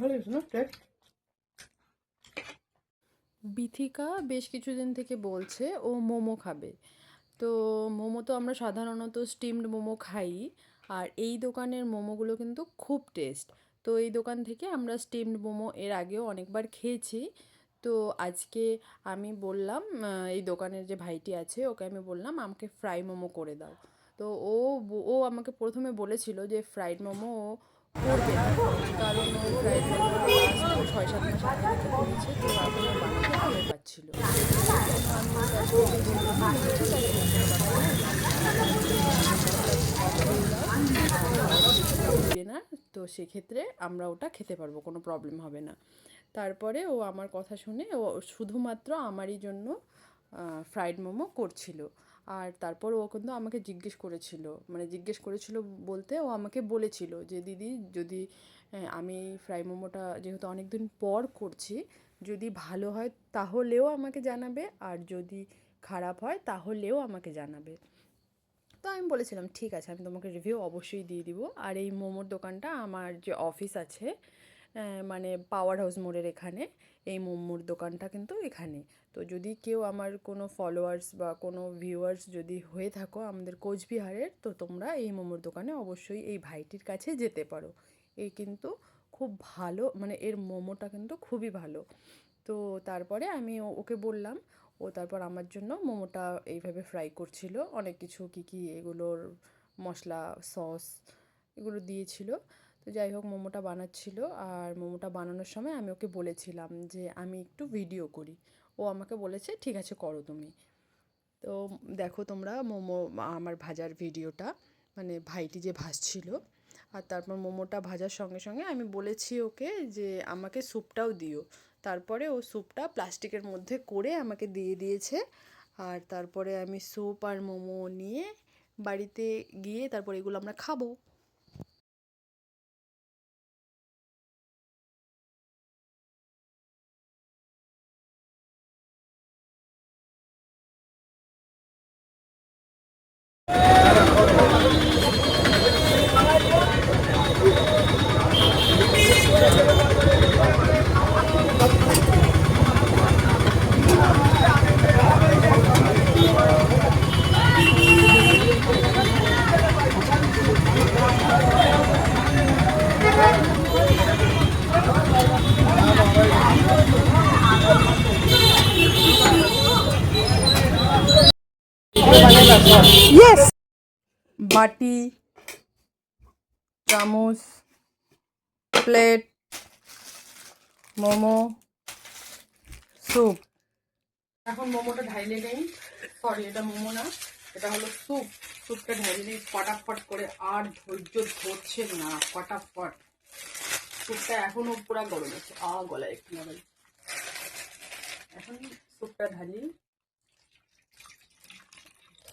ভালো না? টেস্ট বিথিকা বেশ কিছুদিন থেকে বলছে, ও মোমো খাবে। তো মোমো তো আমরা সাধারণত স্টিমড মোমো খাই, আর এই দোকানের মোমোগুলো কিন্তু খুব টেস্ট তো এই দোকান থেকে আমরা স্টিমড মোমো এর আগেও অনেকবার খেয়েছি। তো আজকে আমি বললাম এই দোকানের যে ভাইটি আছে, ওকে আমি বললাম, আমাকে ফ্রাই মোমো করে দাও। তো ও ও আমাকে প্রথমে বলেছিল যে ফ্রাইড মোমো ও তো না, তো সেক্ষেত্রে আমরা ওটা খেতে পারব, কোনো প্রবলেম হবে না। তারপরে ও আমার কথা শুনে ও শুধুমাত্র আমারই জন্য ফ্রাইড মোমো করছিল। আর তারপর ও কিন্তু আমাকে জিজ্ঞেস করেছিল মানে জিজ্ঞেস করেছিল বলতে ও আমাকে বলেছিল যে, দিদি, যদি আমি ফ্রাই মোমোটা যেহেতু অনেক দিন পর করছি, যদি ভালো হয় তাহলেও আমাকে জানাবে, আর যদি খারাপ হয় তাহলেও আমাকে জানাবে। তো আমি বলেছিলাম, ঠিক আছে, আমি তোমাকে রিভিউ অবশ্যই দিয়ে দিব। আর এই মোমোর দোকানটা আমার যে অফিস আছে মানে পাওয়ার হাউস মোড়ের এখানে, এই মোমোর দোকানটা কিন্তু এখানে তো যদি কেউ আমার কোনো ফলোয়ার্স বা কোনো ভিউয়ার্স যদি হয়ে থাকো আমাদের কোচবিহারের, তো তোমরা এই মোমোর দোকানে অবশ্যই এই ভাইটির কাছে যেতে পারো। এই কিন্তু খুব ভালো মানে এর মোমোটা কিন্তু খুবই ভালো। তো তারপরে আমি ওকে বললাম, ও তারপর আমার জন্য মোমোটা এইভাবে ফ্রাই করছিল। অনেক কিছু কী কী এগুলোর মশলা সস এগুলো দিয়েছিল। তো যাই হোক মোমোটা বানাচ্ছিল আর মোমোটা বানানোর সময় আমি ওকে বলেছিলাম যে আমি একটু ভিডিও করি। ও আমাকে বলেছে, ঠিক আছে, করো তুমি। তো দেখো তোমরা মোমো, আমার ভাজার ভিডিওটা মানে ভাইটি যে ভাজছিল, আর তারপর মোমোটা ভাজার সঙ্গে সঙ্গে আমি বলেছি ওকে যে আমাকে স্যুপটাও দিও। তারপরে ও স্যুপটা প্লাস্টিকের মধ্যে করে আমাকে দিয়ে দিয়েছে। আর তারপরে আমি স্যুপ আর মোমো নিয়ে বাড়িতে গিয়ে তারপর এগুলো আমরা খাব। বাটি চামচ প্লেট মোমো স্যুপ। এখন মোমোটা ঢাইলে নেই। সরি এটা মোমো না এটা হলো স্যুপ। স্যুপটা ঢাইলে নেই ফটাফট করে আর ধৈর্য ধরছে না ফটাফট। স্যুপটা এখনও পুরো গরম আছে। আ গলায় একটু এখন স্যুপটা ঢালি।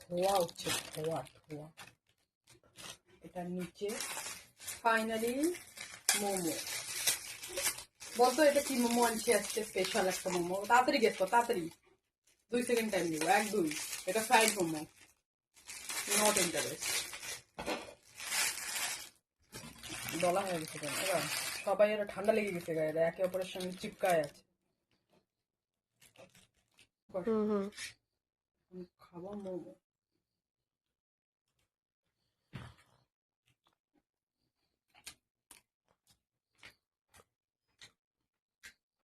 ধোয়া উঠছে ধোয়া ধোয়া। এটার নিচে। ফাইনালি মোমো। বলতো এটা কি মোমো আনছি আজকে? স্পেশাল একটা মোমো। তাড়াতাড়ি কর তাড়াতাড়ি। দুই সেকেন্ড টাইম দিব এক দুই। এটা ফ্রাইড মোমো। নট ইন্টারেস্ট দলা হয়ে গেছে কেন? এবার সবাই এরা ঠান্ডা লেগে গেছে গায়ে। একে অপরের সঙ্গে চিপকায় আছে। খাব মোমো।